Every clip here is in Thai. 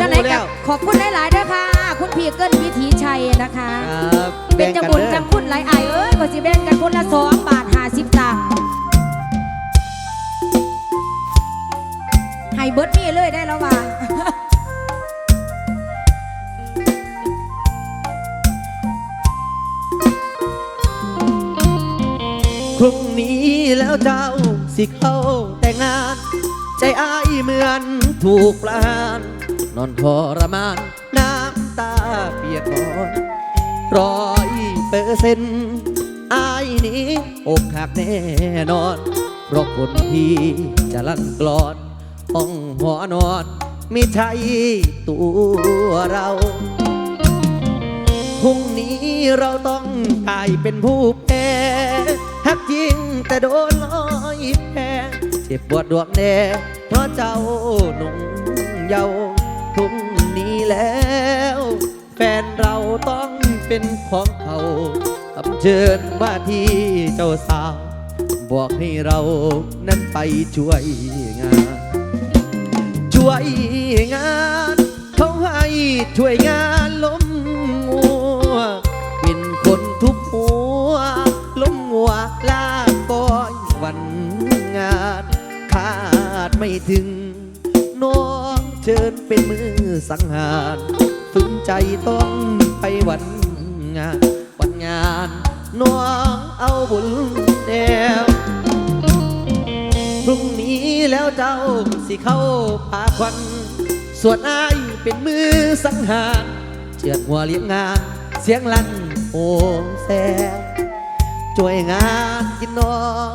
จังไหนกับขอบคุณหลายๆเด้อค่ะ คุณพี่เกิ้ลวิถีชัยนะคะ ครับเป็นจังบุญจังคุณหลายอายเอ้ยก็สิแบ่งกันคนละสองบาทห้าสิบตังค์ให้เบิร์ดนี่เลยได้แล้วว่าพรุ่งนี้แล้วเจ้า สิเข้าแต่งงาน ใจอ้ายเหมือนถูกประหาร นอนทรมาน น้ำตาเปียกก่อนร้อยเปอร์เซ็นต์อายนี้อกหักแน่นอน เพราะคนที่จะลั่นกลอนห้องหัวนอนไม่ใช่ตัวเราพรุ่งนี้เราต้องกลายเป็นผู้แพ้ ฮักจริงแต่โดนลอยแพ้เจ็บปวดดวงแน่เพราะเจ้าหนุ่มเยาว์พรุ่งนี้แล้ว แฟนเราต้องเป็นของเขาคำเชิญว่าที่เจ้าสาว บอกให้เรานั้นไปช่วยงาน ช่วยงาน เขาให้ช่วยงาน ไม่ถึง น้องเชิญเป็นมือสังหารฝืนใจต้องไปวันงาน วันงาน น้องเอาบุญแนวพรุ่งนี้แล้วเจ้าสิเข้าพาควันส่วนอ้ายเป็นมือสังหารเชือดหัวเลี้ยงงาน เสียงลั่นโอ้แซวช่วยงานกินน้อง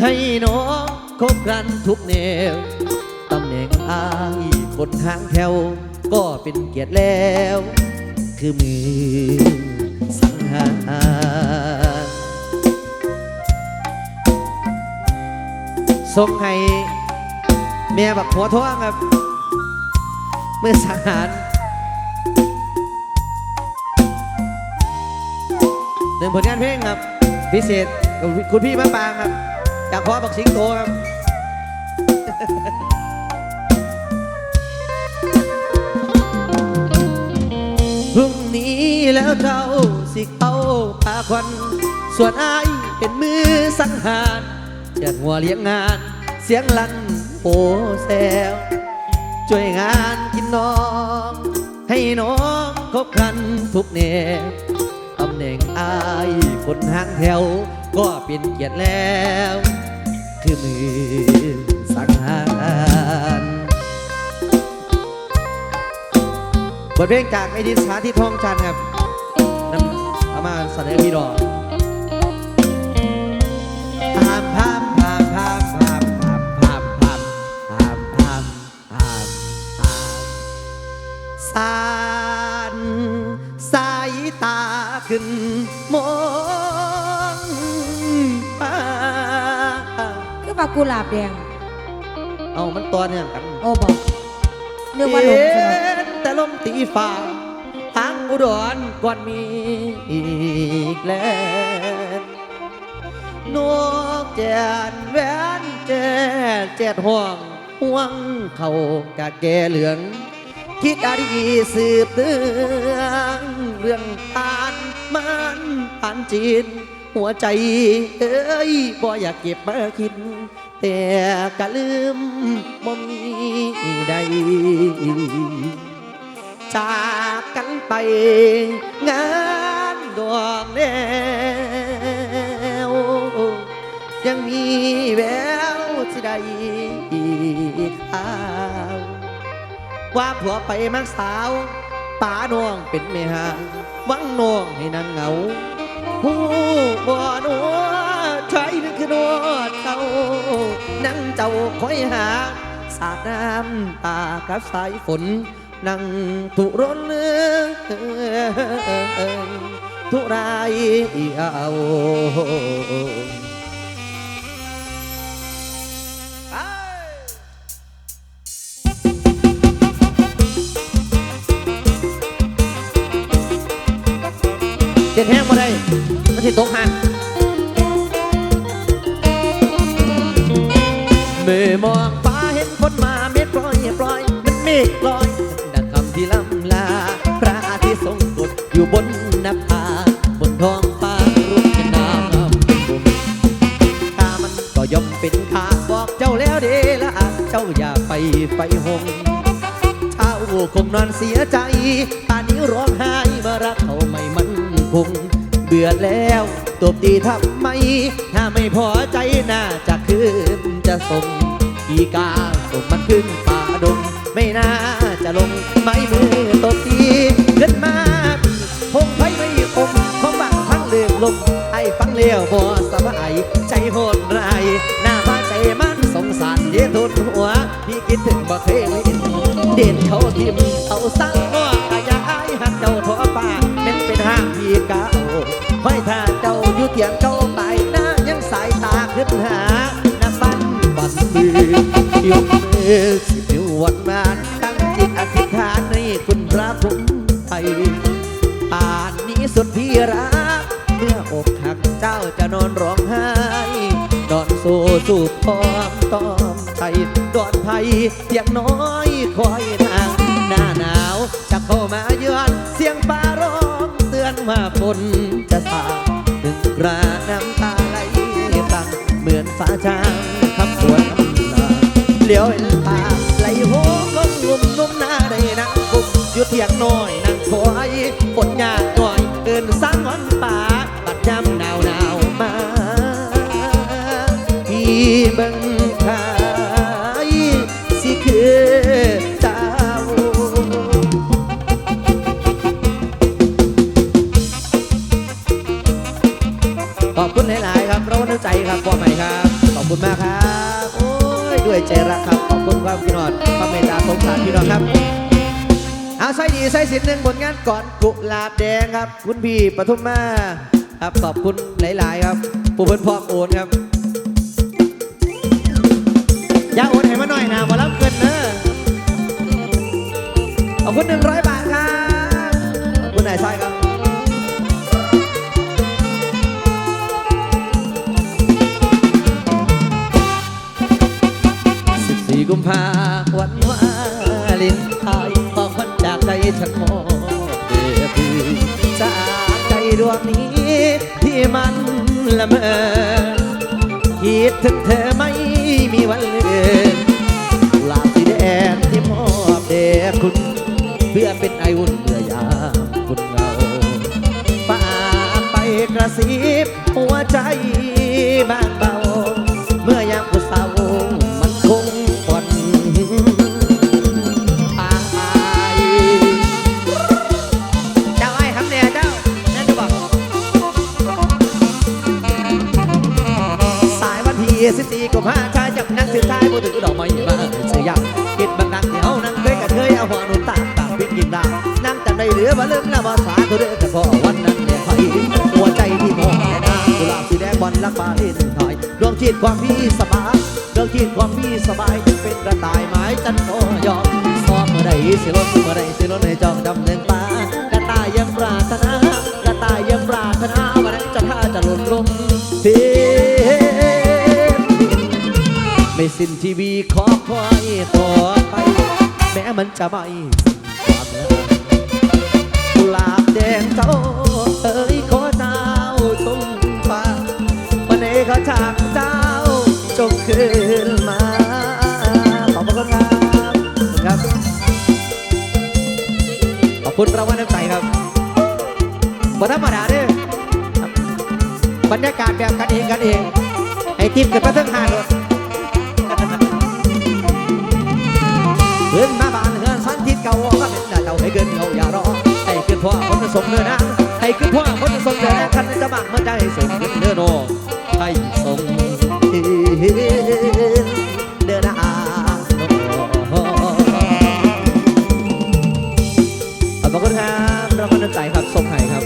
ให้น้อง คบกันทุกแนว ตำแหน่งอายคนทางแถว ก็เป็นเกียรติแล้ว คือมือสังหารส่งให้เมียบักหัวท้วงครับ เมื่อสังหารหนึ่งผลงานเพลงครับ พิเศษกับคุณพี่มะปางครับจากพ่อบักสิงโตครับ แล้วเจ้าสิเข้าพาควัน ส่วนอายเป็นมือสังหารเจัดหัวเลี้ยงงาน เสียงลั่นโอแซวช่วยงานกินน้อง ให้น้องคบกันทุกแนวตำแหน่งอายคนห่างแถว ก็เป็นเกียรติแล้ว คือมือสังหาร บทเพลงจากไอดินสาธิตทองจันทร์ครับนำเอามาเสนอพี่ดอกพามพามพามพามพามพามพามพามพามพามพามพามสานสายตาขึ้นมองฟ้าคือว่ากุหลาบแดงเอามันตัวเนี่ยกัน โอ้บอกเรียกว่าหลงใช่ไหมเห็ นแต่ลมตีฟ้าทางอุดรก่อนมีอีกแล้วนกแจนแวนแจนแจดห่วงห่วงเขากะแกเหลือง คิดอดีสืบเตืองเรื่องผ่านมันผ่านจีน หัวใจเอ้ยบ่อยากเก็บมาคิดแต่กะลืมบ่มีใด จากกันไปงานดวงแนวยังมีแววสิได้ข่าวว่าผัวไปมักสาวป่าน้องเป็นเมียหวังน้องให้นางเหงาผู้บ่หนัวใช้นึกคือนัวเจ้านั่งเจ้าคอยหาสาดน้ำตากับสายฝน นั่งทุรนเลือทุรายเอาเจ็ดแห้งมาได้มันสิตกหันมือมองฟ้าเห็นคนมาเม็ดปล่อยปล่อยมันเมฆลอย อยู่บนหน้าผาบนท้องฟ้ารูปเป็นน้ำบุมตามันก็ย่อมเป็นขาบอกเจ้าแล้วเดละเจ้าอย่าไปไฟหงเช้าคงนอนเสียใจป่านนี้ร้องไห้มารักเขาไม่มันคง เบื่อแล้วตบตีทำไม ถ้าไม่พอใจน่าจะคืนจะส่งอีกาส่งมันขึ้นป่าดงไม่น่าจะลงไม้มือตบตีขึ้นมา ลมไอ้ฟังเลี้ยวบ่สบายใจโหดร้ายหน้าพาใจมันสงสารเย็นทุนหัว พี่คิดถึงบ่เคยเห็นเด่นเขาทิมเอาสั่งง้อกะยาอายหักเจ้าทั่วป่าเป็นเป็นห้างพี่เก่าห้อยท่าเจ้าอยู่เถียงเจ้าไปหน้ายังสายตาขึ้นหาหน้าฟันบันมือยกมือสิบวันมา สูบพร้อมตอมใจดอนไผ่เสียงน้อยคอยทางหน้าหนาวจะเข้ามาเยือนเสียงฟ้าร้องเตือนว่าฝนจะสาดถึงกราน้ำตาไหลตังเหมือนฟ้าจางคำสวนคำลาเหลียวเห็นตาไหลโหมลงลุมนุ่มหน้าได้นักบุกอยู่เทียงน้อยนั่งคอยฝนยากหน่อยเกินสร้างวันป่าปัดยำ บิ่งขายสิคือเจ้าขอบคุณหลาย ๆ ครับเราน้ำใจครับพ่อใหม่ครับ ขอบคุณมากครับ โอ้ย ด้วยใจรักครับ ขอบคุณความพี่นอดความเมตตาสงสารพี่น้องครับเอาใส่ดีใส่สินหนึ่งผลงานก่อนกุหลาบแดงครับ คุณพี่ปทุมมาครับขอบคุณหลาย ๆ ครับ ผู้เพิ่นพร้อมโอนครับ อย่าโอนให้มาหน่อยนะมารับเงินเนอะขอบคุณหนึ่งร้อยบาทครับคุณนายซ้ายครับสิบสี่กุมภาวันวาเลนไทน์ขอควันจากใจฉันมอ เป็นไออุ่นเมื่อยามคุณเหงาฝากไปกระซิบหัวใจ ความพี่สบายดวงจิตความพี่สบายเป็นกระต่ายไม้จันโตยอมซ้อมเมื่อใดสิรถเมื่อใดสิรถในจองดำเนินตากระต่ายยังปรารถนากระต่ายยังปรารถนาวันนั้นจะท่าจะหล่นลงเพียไม่สิ้นทีวีขอคอยต่อไป แม้มันจะไม่ความกุหลาบแดงเจ้าเอ๋ยขอเจ้าชมฟ้าวันนี้ขอจากเจ้า จงคืนมา ขอบคุณครับขอบคุณครับ ขอบคุณรางวัลน้ำใจครับบนธรรมดาเด้อครับรรยากาศแบบกันเองกันเองให้ทีมกันมาทั้งหารถเพื่อนมาบ้านเฮือนสันทิศเก่าก็เป็นดาเจ้าให้เกินเขาอย่ารอให้ขึ้นพ่อคนจะส่งเดินนะให้ขึ้นพ่อคนจะส่งเดินนะคันจะบังมันใจส่งขึ้นเดินโนให้ เดินนะขอบคุณครับรางวัลน้ำใจครับส่งให้ครับ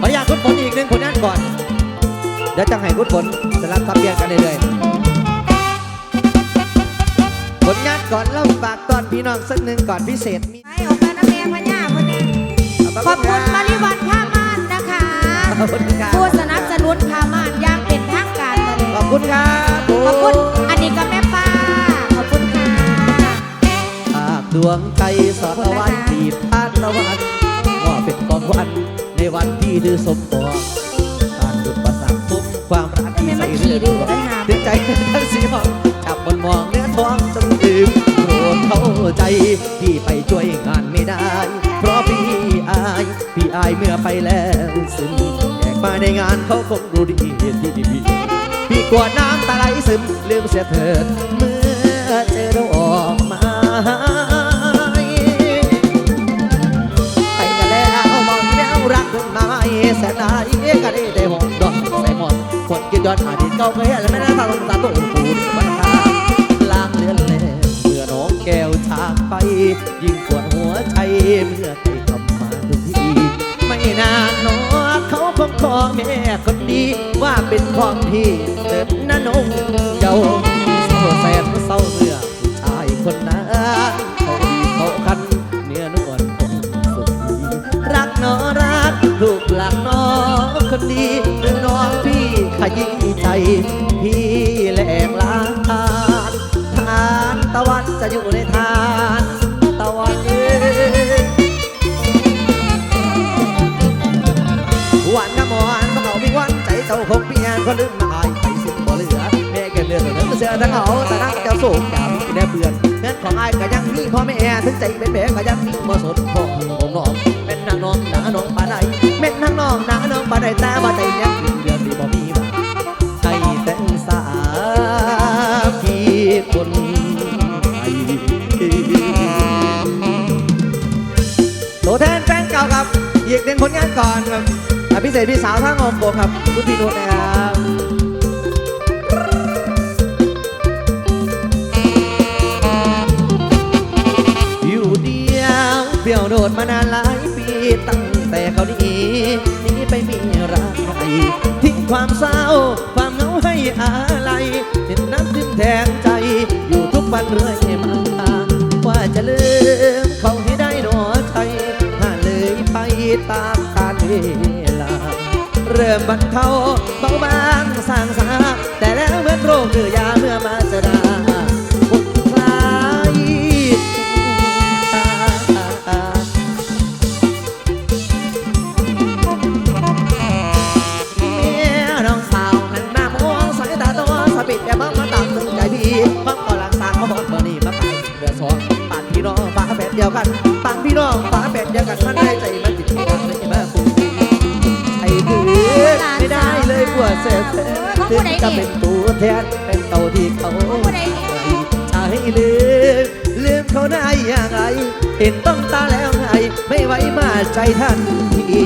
ขออนุญาตคุณฝนอีกหนึ่งผลงานก่อน เดี๋ยวจังให้คุณฝนจะรับทับเบียนกันเรื่อยๆผลงานก่อนเล่าฝากตอนพี่น้องสักหนึ่งก่อนพิเศษมี ไปออกมาน้ำแดงพญาคนนี้ขอบคุณมาริวันผ้าม่านนะคะ ขอบคุณครับผู้สนับสนุนผ้าม่านอย่างเป็นทางการตอนคุณครับผมขอบคุณอันนี้ก็แม่ป้า ขอบคุณค่ะภาพดวงใจสอดเอาไว้ตีพานตะวันว่าเป็นของขวัญในวันที่ดื้อสมปองการดุดประสานทุกความรักที่ใส่เรื่องไม่มาขี่ดื้อได้หาดึงใจทั้งสีห้องจับบนมองเนื้อท้องจนลืมโปรดเข้าใจที่ไปช่วยงานไม่ได้ เพราะพี่อาย พี่อายเมื่อไปแล้วซึมแขกมาในงานเขาคงรู้ดีที่พี่พี่กลัวน้ำตาไหลซึมลืมเสียเถิดเมื่อเจอเราออกมาไปกันแล้วมองแล้วรักขึ้นมาแสนนายก็ได้แต่หอมดอกใส่หมอนคนกินยอดอดีตเก่าเคยเห็นไม่ เมื่อใครคำมาทุกทีไม่นานนอเขาคงขอแม่คนดีว่าเป็นของพี่เติบนั้นงเจ้า เหลือเขาแต่นักเจ้าสูงอย่ามีแน่เบื่อเงินของไอายก็ยังมีพ่อแม่ถึงใจเป็นแผลก็ยังมีบ่สนพ่อผมน้องเป็นนางน้องหนาน้องปานใดเป็นนางน้องหนาน้องปานใดแต่ว่าใจยังกินเดือนที่บ่มีมาให้แต่งสาพี่คนไทยตัวแทนแฟนเก่าครับอีกหนึ่งผลงานก่อนครับพิเศษพี่สาวท่างอมโกครับคุณพี่นุชนะครับ ดดมานานหลายปีตั้งแต่เขาหนี้หนี้ไปมีรักใหม่ทิ้งความเศร้า ความเหงาให้อะไรเห็นน้ำทิ่มแทงใจ อยู่ทุกวันเรื่อยมาว่าจะลืมเขาให้ได้หนอใจถ้าเลยไปตามกาลเวลา เริ่มบรรเทาเบาบางสางสาแต่แล้ว จะเป็นตัวแทนเป็นเต่าที่เขาผู้ใดนี่ใช่ลืมลืมเขาได้อย่างไรเห็นต้องตาแล้วไงไม่ไหวมาใจท่านที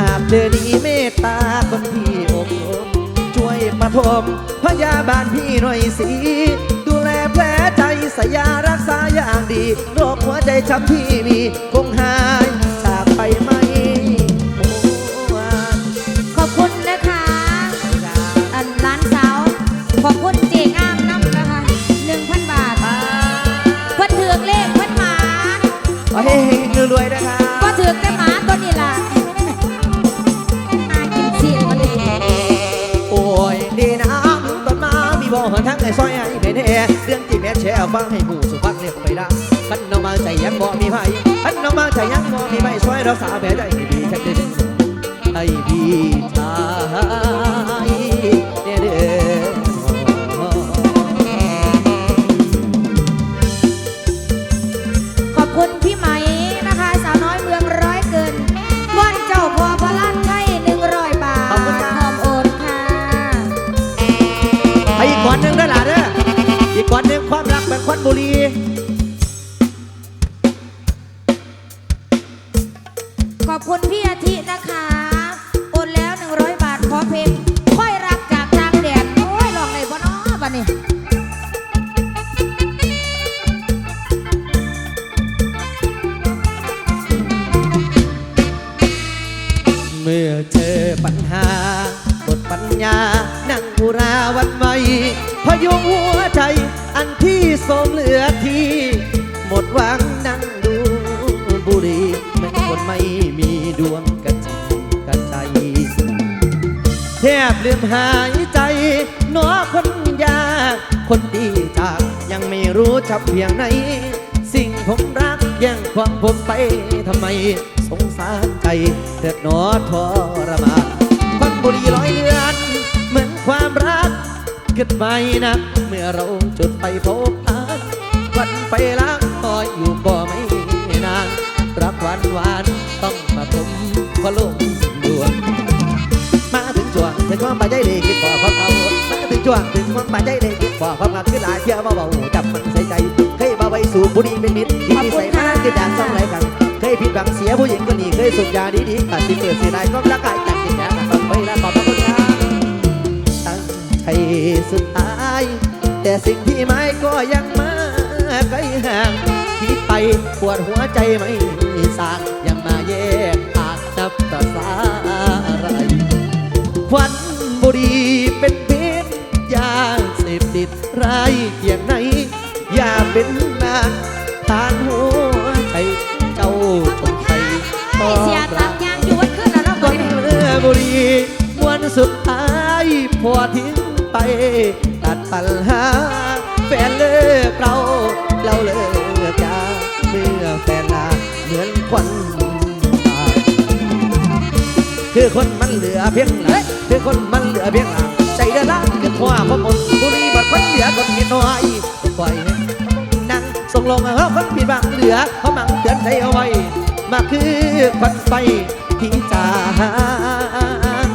หากเดินนี้เมตตาคนที่อกลมช่วยมาทมพยาบาลพี่หน่อยสิดูแลแผลใจสยารักษาอย่างดีโรคหัวใจช้ำที่มีคงหายจากไปไหม ให้เฮงๆรวยๆนะครับก็ถือกแต่หมาตัวนี้ล่ะหากินสิมาเลยโอ้ยดีนะต้นมามีบ่อทั้งไอ้ซอยไอ้เบนเอเรื่องที่แม่แชร์ฟังให้หมู่สุภาพเรียกไปได้ขันน้องมาใจยังบ่มีไผขันน้องมาใจยังบ่มีไผซอยรักษาแผลใจให้ดีแค่เดินไอ้พี่ชา คุณพี่อาทิ บลืมหายใจหนอคนยาก คนดีจากยังไม่รู้จะเพียงไหน สิ่งผมรักยังความผมไปทำไม สงสารใจเถิดหนอทรมานควันบุรีร้อยเลือน เหมือนความรักเกิดไปนะ เมื่อเราจุดไปพบพันวันไปลักงอยอยู่บ่ไม่นาน รักหวานหวานต้องมาผมพะโล ช่วงถึงความป่าใจดีคิดพอความรักคือหลายเที่ยวเบาจับมันใส่ใจ เคยมาไว้สู่บุรีเป็นมิตรที่ใส่มาคือด่านสองไรกัน เคยผิดหวังเสียผู้หญิงคนนี้เคยสุดยาดีๆตัดสินเปิดเสียดายความรักกายจากจิตใจกันต้องไปแล้วขอบพระคุณครับตั้งใจสุดท้าย แต่สิ่งที่ไม่ก็ยังมาไกลห่างคิดไปปวดหัวใจไม่สร้าง อเพียงหลังคือคนมันเหลือเพียงหลังใจเดือดร้อนคือความพมนบุรีบัดคนเหลือคนนิดหน่อยปล่อยให้นั่งส่งลงเอาคนผิดบังเหลือเขามั่งเตือนใจเอาไว้มาคือควันไฟที่จาง